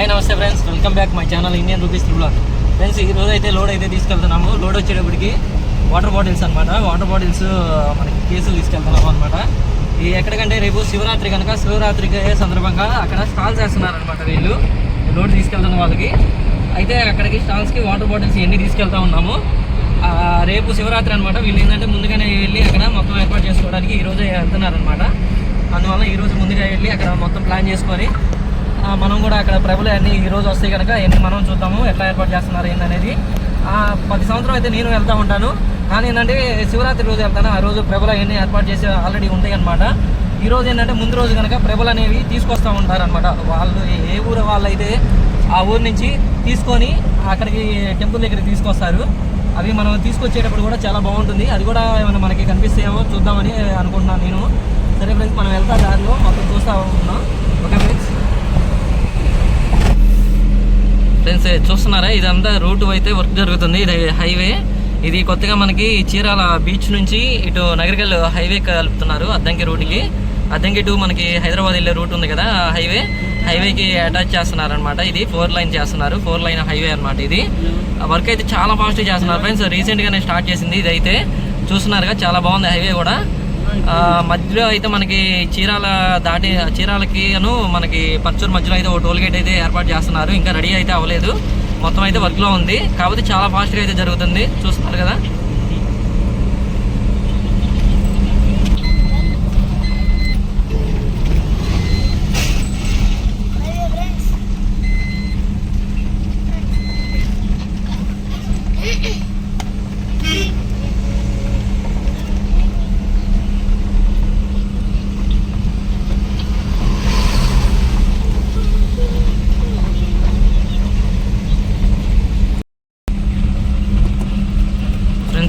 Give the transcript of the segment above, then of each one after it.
Hi namaste friends welcome back my channel Indian rupees blog friends ఈ రోజు అయితే load అయితే తీసుకెళ్తున్నాము. లోడ్ వచ్చేటప్పటికి వాటర్ బాటిల్స్ అనమాట వాటర్ బాటిల్స్ మనకి కేసులు తీసుకెళ్తున్నాము అనమాట ఈ ఎక్కడికంటే రేపు శివరాత్రి కనుక శివరాత్రికి సందర్భంగా అక్కడ స్టాల్స్ వేస్తున్నారనమాట వీళ్ళు. లోడ్ తీసుకెళ్తున్న వాళ్ళకి. అయితే అక్కడికి స్టాల్స్కి వాటర్ బాటిల్స్ ఎన్ని తీసుకెళ్తా ఉన్నాము. రేపు శివరాత్రి అనమాట వీళ్ళు ఏంటంటే ముందుగానే వెళ్ళి అక్కడ మొత్తం ఏర్పాటు చేసుకోవడానికి ఈ రోజే వెళ్తున్నారనమాట అందువల్ల ఈరోజు ముందుగా వెళ్ళి అక్కడ మొత్తం ప్లాన్ చేసుకొని మనం కూడా అక్కడ ప్రభులు అన్ని ఈ రోజు వస్తాయి కనుక ఎన్ని మనం చూద్దాము ఎట్లా ఏర్పాటు చేస్తున్నారు ఏంటనేది ప్రతి సంవత్సరం అయితే నేను వెళ్తా ఉంటాను. కానీ ఏంటంటే శివరాత్రి రోజు వెళ్తాను. ఆ రోజు ప్రభులు అవన్నీ ఏర్పాటు చేసి ఆల్రెడీ ఉంటాయి అనమాట ఈ రోజు ఏంటంటే ముందు రోజు కనుక ప్రభులు అనేవి తీసుకొస్తూ ఉంటారనమాట వాళ్ళు ఏ ఊరు వాళ్ళైతే ఆ ఊరు నుంచి తీసుకొని అక్కడికి టెంపుల్ దగ్గర తీసుకొస్తారు. అవి మనం తీసుకొచ్చేటప్పుడు కూడా చాలా బాగుంటుంది. అది కూడా ఏమైనా మనకి కనిపిస్తాయేమో చూద్దామని అనుకుంటున్నాను నేను. సరే ఫ్రెండ్స్ మనం వెళ్తా దారిలో. మొత్తం చూస్తూ ఉన్నాం. ఓకే ఫ్రెండ్స్ ఫ్రెండ్స్ చూస్తున్నారా? ఇదంతా రూట్ అయితే వర్క్ జరుగుతుంది. ఇది హైవే. ఇది కొత్తగా మనకి చీరాల బీచ్ నుంచి ఇటు నగరికల్ హైవే కలుపుతున్నారు అద్దంకి రూట్కి. అద్దంకి టు మనకి హైదరాబాద్ వెళ్ళే రూట్ ఉంది కదా హైవే. హైవేకి అటాచ్ చేస్తున్నారు అనమాట ఇది ఫోర్ లైన్ చేస్తున్నారు. ఫోర్ లైన్ హైవే అనమాట ఇది. వర్క్ అయితే చాలా ఫాస్ట్గా చేస్తున్నారు ఫ్రెండ్స్. రీసెంట్గానే స్టార్ట్ చేసింది ఇది అయితే చూస్తున్నారుగా చాలా బాగుంది హైవే కూడా. మధ్యలో అయితే మనకి చీరాల దాటి చీరాలకి అను మనకి పర్చూరు మధ్యలో అయితే ఒక టోల్ గేట్ అయితే ఏర్పాటు చేస్తున్నారు. ఇంకా రెడీ అయితే అవ్వలేదు. మొత్తం అయితే వర్క్లో ఉంది. కాకపోతే చాలా ఫాస్ట్గా అయితే జరుగుతుంది. చూస్తున్నారు కదా?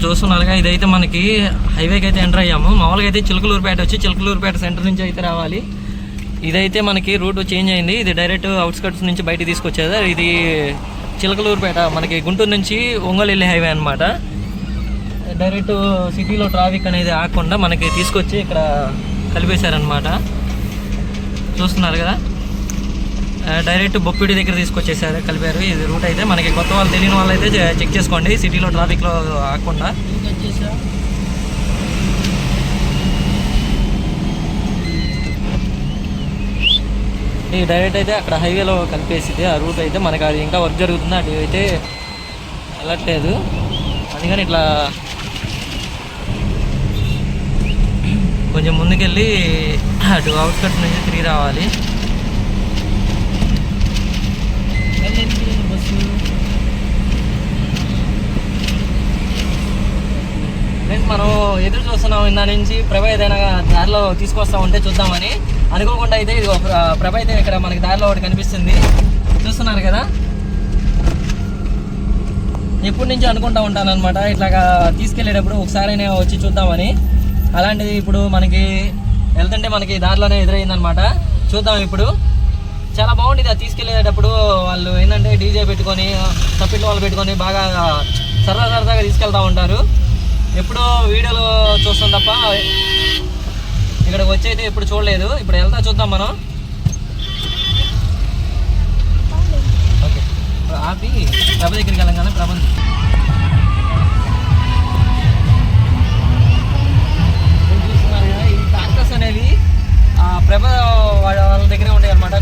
చూస్తున్నారుగా ఇదైతే మనకి హైవేకి అయితే ఎంటర్ అయ్యాము. మామూలుగా అయితే చిలుకలూరుపేట వచ్చి చిలుకలూరుపేట సెంటర్ నుంచి అయితే రావాలి. ఇదైతే మనకి రూట్ చేంజ్ అయింది. ఇది డైరెక్ట్ అవుట్స్కట్స్ నుంచి బయట తీసుకొచ్చేది. ఇది చిలకలూరుపేట మనకి గుంటూరు నుంచి ఒంగోలు వెళ్ళే హైవే అనమాట డైరెక్ట్ సిటీలో ట్రాఫిక్ అనేది ఆగకుండా మనకి తీసుకొచ్చి ఇక్కడ కలిపేశారనమాట చూస్తున్నారు కదా? డైరెక్ట్ బొప్పిడి దగ్గర తీసుకొచ్చేసారు కలిపారు. ఇది రూట్ అయితే మనకి కొత్త వాళ్ళు తెలియని వాళ్ళు అయితే చెక్ చేసుకోండి. సిటీలో ట్రాఫిక్లో ఆకుండా ఈ డైరెక్ట్ అయితే అక్కడ హైవేలో కలిపేసింది ఆ రూట్ అయితే మనకి అది ఇంకా వర్క్ జరుగుతుంది. అటు అయితే వెళ్ళట్లేదు. అందుకని ఇట్లా కొంచెం ముందుకెళ్ళి అటు అవుట్కట్ నుంచి తిరిగి రావాలి ఫ్రెండ్స్ మనం ఎదురు చూస్తున్నాం ఇందా నుంచి ప్రభ ఏదైనా దారిలో తీసుకొస్తా ఉంటే చూద్దామని. అనుకోకుండా అయితే ఇది ప్రభ అయితే ఇక్కడ మనకి దారిలో ఒకటి కనిపిస్తుంది. చూస్తున్నారు కదా? ఎప్పటి నుంచి అనుకుంటా ఉంటాను అనమాట ఇట్లాగా తీసుకెళ్ళేటప్పుడు ఒకసారి వచ్చి చూద్దామని. అలాంటిది ఇప్పుడు మనకి వెళ్తుంటే మనకి దారిలోనే ఎదురైందనమాట చూద్దాం ఇప్పుడు. చాలా బాగుంటుంది అది తీసుకెళ్ళేటప్పుడు. వాళ్ళు ఏంటంటే డీజే పెట్టుకొని తప్పిట్లు వాళ్ళు పెట్టుకొని బాగా సరదా సరదాగా తీసుకెళ్తా ఉంటారు. ఎప్పుడో వీడియోలో చూస్తాం తప్ప ఇక్కడికి వచ్చి అయితే ఎప్పుడు చూడలేదు. ఇప్పుడు వెళ్తా చూద్దాం మనం. ఓకే. ఆపి ప్రభ దగ్గరికి వెళ్ళంగానే ప్రభంది చూస్తున్నారు కదా ఈ ట్రాక్టర్స్ అనేవి ప్రభ వాళ్ళ వాళ్ళ దగ్గరే ఉంటాయి అనమాట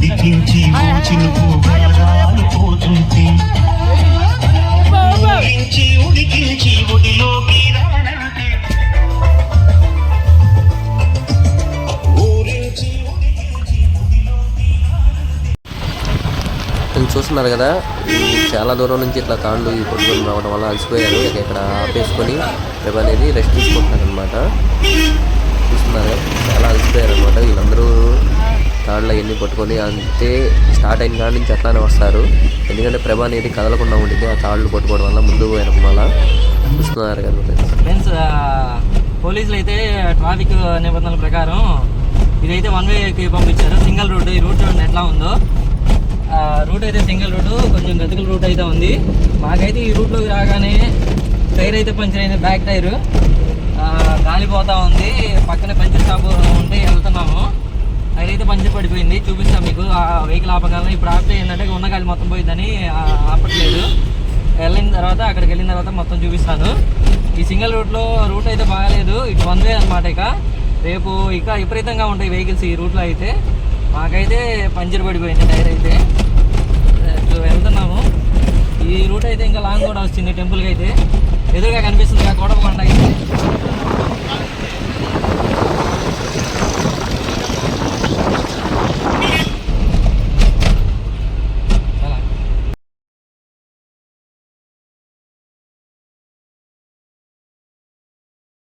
ఉడికించి ఉంచిన పోగారాలు పోతుంటే. ఉడికించి ఉడికించి ఒడిలోకి చూస్తున్నారు కదా చాలా దూరం నుంచి ఇట్లా తాండ్లు కొట్టుకొని రావడం వల్ల అలసిపోయారు. ఇక ఇక్కడ ఆపేసుకొని రేపు అనేది రెస్ట్ తీసుకుంటున్నారు అనమాట చూస్తున్నారు చాలా అలసిపోయారు అనమాట వీళ్ళందరూ. తాడులో ఎన్ని పట్టుకొని అంతే స్టార్ట్ అయిన కాడ నుంచి అట్లానే వస్తారు. ఎందుకంటే ప్రభ అనేది కదలకుండా ఉండింది ఆ తాళ్ళు పట్టుకోవడం వల్ల ముందు పోయిన వల్ల చూస్తున్నారు కదా ఫ్రెండ్స్. పోలీసులు అయితే ట్రాఫిక్ నిబంధనల ప్రకారం ఇదైతే వన్ వేకి పంపించారు. సింగిల్ రోడ్డు ఈ రూట్ చూడండి ఎట్లా ఉందో. రూట్ అయితే సింగిల్ రోడ్డు కొంచెం గతుకుల రూట్ అయితే ఉంది. మాకైతే ఈ రూట్లోకి రాగానే టైర్ అయితే పంచర్ అయింది బ్యాక్ టైర్. గాలిపోతా ఉంది. పక్కనే పంచర్ షాప్ ఉంటే వెళ్తున్నాము. టైర్ అయితే పంచర్ పడిపోయింది. చూపిస్తాం మీకు. ఆ వెహికల్ ఆపగలను ఇప్పుడు ఆపితే ఏంటంటే ఉన్న గాలి మొత్తం పోయిందని ఆపట్లేదు. వెళ్ళిన తర్వాత అక్కడికి వెళ్ళిన తర్వాత మొత్తం చూపిస్తాను. ఈ సింగిల్ రూట్లో రూట్ అయితే బాగాలేదు. ఇటు వన్ వే అనమాట ఇక. రేపు ఇక విపరీతంగా ఉంటాయి వెహికల్స్ ఈ రూట్లో అయితే. మాకైతే పంచర్ పడిపోయింది టైర్ అయితే. ఇప్పుడు వెళ్తున్నాము. ఈ రూట్ అయితే ఇంకా లాంగ్ కూడా వచ్చింది టెంపుల్కి అయితే. ఎదురుగా కనిపిస్తుంది కోటపకొండ అయితే.